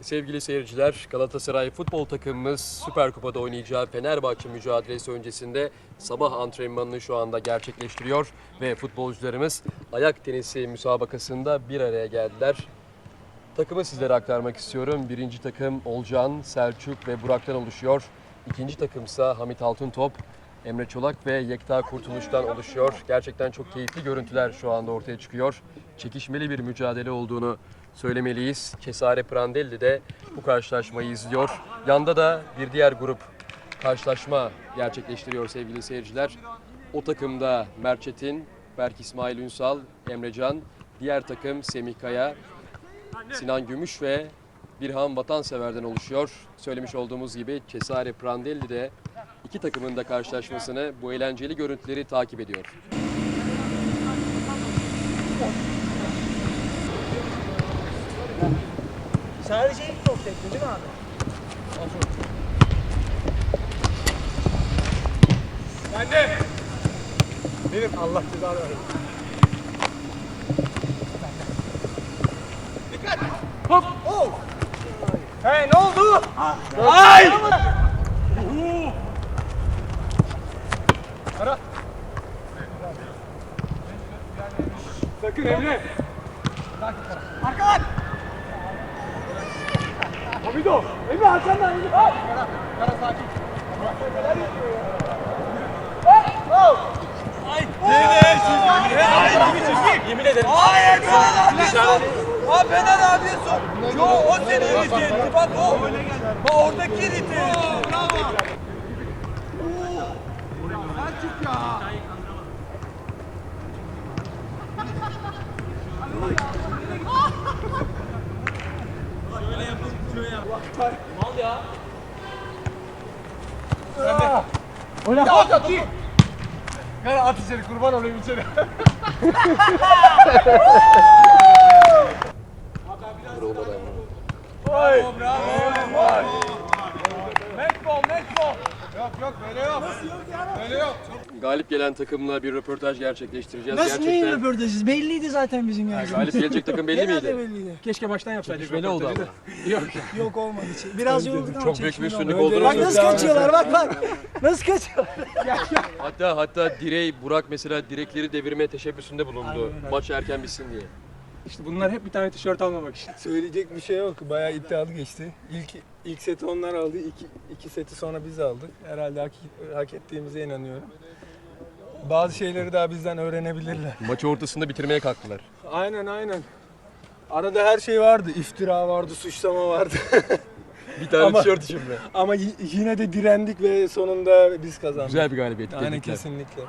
Sevgili seyirciler, Galatasaray futbol takımımız Süper Kupa'da oynayacağı Fenerbahçe mücadelesi öncesinde sabah antrenmanını şu anda gerçekleştiriyor ve futbolcularımız ayak tenisi müsabakasında bir araya geldiler. Takımı sizlere aktarmak istiyorum. Birinci takım Olcan, Selçuk ve Burak'tan oluşuyor. İkinci takımsa Hamit Altıntop, Emre Çolak ve Yekta Kurtuluş'tan oluşuyor. Gerçekten çok keyifli görüntüler şu anda ortaya çıkıyor. Çekişmeli bir mücadele olduğunu söylemeliyiz. Cesare Prandelli de bu karşılaşmayı izliyor. Yanda da bir diğer grup karşılaşma gerçekleştiriyor sevgili seyirciler. O takımda Mert Çetin, Berk İsmail Ünsal, Emrecan, diğer takım Semih Kaya, Sinan Gümüş ve Birhan Vatansever'den oluşuyor. Söylemiş olduğumuz gibi Cesare Prandelli de iki takımın da karşılaşmasını bu eğlenceli görüntüleri takip ediyor. Sadece ilk top tekli değil mi abi? Benim Allah cezanı versin. He ne oldu? Ay! Sakın Emre. Arkadan! Hamido. Emre. Emre. Hop. Kara sakin. Yemin ederim. Hayır Benan abi sok! Abi Benan abi sok! Yo o seni iritti. Bak o. Bak oradaki iritti. Bravo. Selçuk ya. Oyna. Ya at at. Gel at içeri kurban olayım içeri. Vay. Bravo. Vay. Matchball, matchball. Yok yok böyle yok. Böyle yok. Galip gelen takımla bir röportaj gerçekleştireceğiz. Nasıl neyin Gerçekten röportajı? Belliydi zaten bizim yani. galip gelecek takım belli Genelde miydi? belliydi. Keşke baştan yapsaydık. Belli oldu ama. Yok. Yok olmadı. Biraz yorulduk ama Çok büyük bir üstünlük olduğunu Bak nasıl kaçıyorlar bak bak. Nasıl kaçıyorlar. Hatta hatta direği Burak mesela direkleri devirme teşebbüsünde bulundu. Maç erken bitsin diye. İşte bunlar hep bir tane tişört almamak için. Söyleyecek bir şey yok. Bayağı iddialı geçti. İlk ilk seti onlar aldı. iki, iki seti sonra biz aldık. Herhalde hak, hak ettiğimize inanıyorum. Bazı şeyleri daha bizden öğrenebilirler. Maçı ortasında bitirmeye kalktılar. Aynen aynen. Arada her şey vardı. İftira vardı, suçlama vardı. Bir tane Ama- tişört için mi? Ama yine de direndik ve sonunda biz kazandık. Güzel bir galibiyet. Aynen kesinlikle.